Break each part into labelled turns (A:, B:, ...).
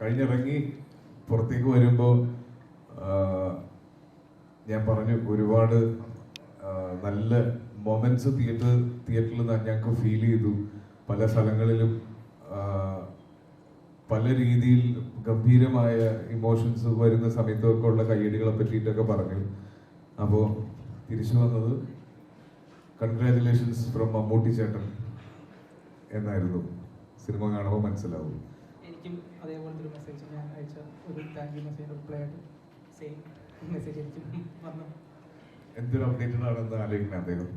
A: കഴിഞ്ഞിറങ്ങി പുറത്തേക്ക് വരുമ്പോൾ ഞാൻ പറഞ്ഞു ഒരുപാട് നല്ല മൊമെന്റ്സ് തിയേറ്റർ തിയേറ്ററിൽ ഞങ്ങൾക്ക് ഫീൽ ചെയ്തു. പല സ്ഥലങ്ങളിലും പല രീതിയിൽ ഗംഭീരമായ ഇമോഷൻസ് വരുന്ന സമയത്തൊക്കെ ഉള്ള കയ്യടികളെ പറ്റിയിട്ടൊക്കെ പറഞ്ഞു. അപ്പോൾ തിരിച്ചു വന്നത് കൺഗ്രാറ്റുലേഷൻസ് ഫ്രം മമ്മൂട്ടി ചേട്ടൻ എന്നായിരുന്നു. സിനിമ കാണുമ്പോൾ മനസ്സിലാവും.
B: എനിക്കും അതേപോലത്തെ ഒരു മെസ്സേജ് ഞാൻ അയച്ച ഒരു താങ്ക് യു മെസ്സേജ് റിപ്ലൈ ആയിട്ട് സെയിം മെസ്സേജ് എനിക്കും വന്നു.
A: എന്തൊരു അപ്ഡേറ്റഡ് ആണെന്ന് ആലോചിക്കുന്നത് അദ്ദേഹം?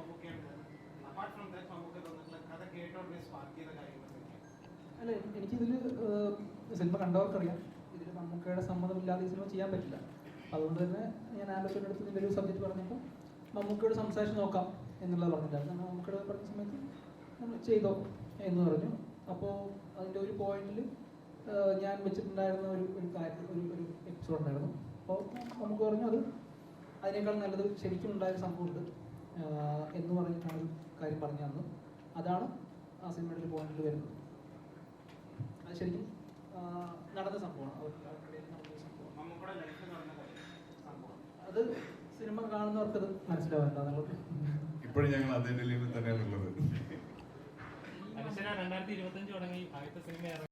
C: എന്തൊക്കെയാണ്
B: അല്ല എനിക്കിതിൽ സിനിമ കണ്ടവർക്കറിയാം. ഇതിൽ മമ്മൂക്കയുടെ സമ്മതമില്ലാതെ ഈ സിനിമ ചെയ്യാൻ പറ്റില്ല. അതുകൊണ്ട് തന്നെ ഞാൻ ആലോചന അടുത്ത് ഇതിന്റെ ഒരു സബ്ജക്റ്റ് പറഞ്ഞപ്പോൾ മമ്മൂക്കയോട് സംസാരിച്ച് നോക്കാം എന്നുള്ളത് പറഞ്ഞിട്ടുണ്ടായിരുന്നു മമ്മൂക്കയുടെ പറഞ്ഞ സമയത്ത് നമ്മൾ ചെയ്തോ എന്ന് പറഞ്ഞു. അപ്പോൾ അതിന്റെ ഒരു പോയിന്റിൽ ഞാൻ വെച്ചിട്ടുണ്ടായിരുന്ന ഒരു ഒരു കാര്യം ഒരു ഒരു എപ്പിസോഡ് ഉണ്ടായിരുന്നു. അപ്പോൾ നമുക്ക് പറഞ്ഞു അത് അതിനേക്കാൾ നല്ലത് ശരിക്കും ഉണ്ടായ സംഭവമുണ്ട്. എന്ന് പറഞ്ഞിട്ടാണ് ഒരു കാര്യം പറഞ്ഞു തന്നത്. അതാണ് ആ സിനിമയുടെ ഒരു പോയിന്റിൽ വരുന്നത്. അത് ശരിക്കും നടന്ന സംഭവമാണ്. അത് സിനിമ കാണുന്നവർക്ക് അത് മനസ്സിലാവുന്നുണ്ടോ നിങ്ങൾക്ക്
A: ഇപ്പോഴും ഞങ്ങൾ അതേ ഡെലിവറി തന്നെയാണ് ഉള്ളത്
D: രണ്ടായിരത്തി ഇരുപത്തഞ്ച് തുടങ്ങി ആദ്യത്തെ സിനിമ